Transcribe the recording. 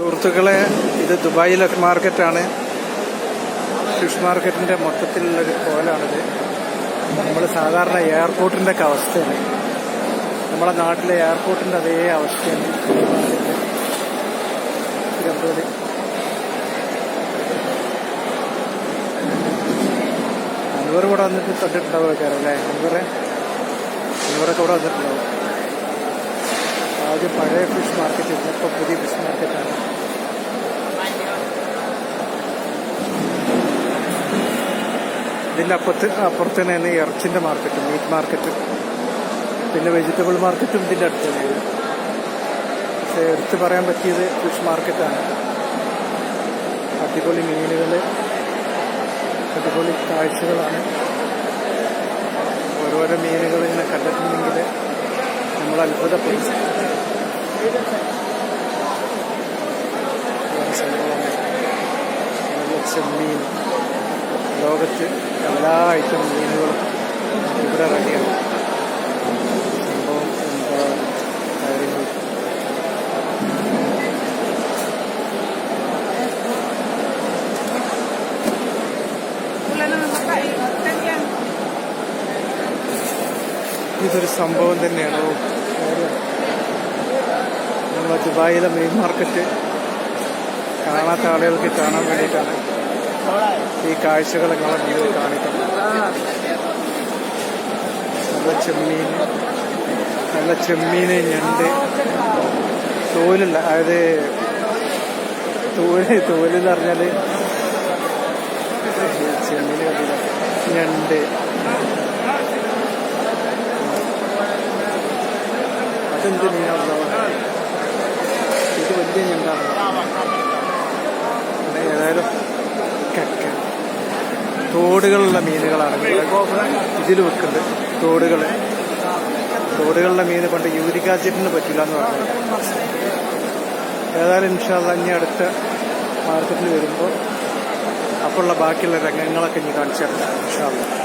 സുഹൃത്തുക്കളെ ഇത് ദുബായിലെ മാർക്കറ്റാണ്. ഫിഷ് മാർക്കറ്റിന്റെ മൊത്തത്തിലുള്ളൊരു കോലാണിത്. നമ്മൾ സാധാരണ എയർപോർട്ടിന്റെ ഒക്കെ അവസ്ഥയാണ്. നമ്മുടെ നാട്ടിലെ എയർപോർട്ടിന്റെ അതേ അവസ്ഥയാണ്. അൻവർ ഇവിടെ വന്നിട്ട് തൊട്ടിട്ടുണ്ടാവും അല്ലേ? അൻവറെ അൻവറൊക്കെ ഇവിടെ വന്നിട്ടുണ്ടാവും ആദ്യം പഴയ ഫിഷ് മാർക്കറ്റ് ഇപ്പോൾ പുതിയ ഫിഷ് മാർക്കറ്റാണ് ഇതിന്റെ അപ്പുറത്ത് അപ്പുറത്ത് തന്നെ ഇറച്ചിന്റെ മാർക്കറ്റ് മീറ്റ് മാർക്കറ്റ് പിന്നെ വെജിറ്റബിൾ മാർക്കറ്റും ഇതിന്റെ അടുത്ത് തന്നെയാണ്. പക്ഷേ എടുത്ത് പറയാൻ പറ്റിയത് ഫിഷ് മാർക്കറ്റാണ് അടിപൊളി മീനുകൾ അടിപൊളി കാഴ്ചകളാണ്. ഓരോരോ മീനുകൾ ഇങ്ങനെ കണ്ടിട്ടുണ്ടെങ്കിൽ നമ്മൾ അത്ഭുതപ്പെടും ചെമ്മീൻ. ലോകത്ത് എല്ലാ ഐറ്റം മീനുകളും ഇവിടെ റെഡിയാണ് ഇതൊരു സംഭവം തന്നെയാണ്. നമ്മളെ ദുബായിലെ മെയിൻ മാർക്കറ്റ് കാണാത്ത ആളുകൾക്ക് കാണാൻ വേണ്ടിയിട്ടാണ് ഈ കാഴ്ചകൾ നിങ്ങളെ കാണിക്കുന്നത്. നല്ല ചെമ്മീൻ നല്ല ചെമ്മീൻ ഞണ്ട്. തോലില്ല അതായത് തോൽ തോലെന്ന് പറഞ്ഞാൽ ചെമ്മീൻ കണ്ടില്ല. ഞണ്ട്. കക്ക. തോടുകളുള്ള മീനുകളാണ് ഇതിൽ വെക്കുന്നത്. തോടുകൾ തോടുകളിലെ മീൻ പണ്ട് യൂരിക് പറ്റില്ല എന്ന് പറഞ്ഞു ഏതായാലും ഇൻഷാല്ല ഇനി അടുത്ത മാർക്കറ്റിൽ വരുമ്പോൾ അപ്പോഴുള്ള ബാക്കിയുള്ള രംഗങ്ങളൊക്കെ ഇനി കാണിച്ചു തരാം. ഇൻഷാല്ല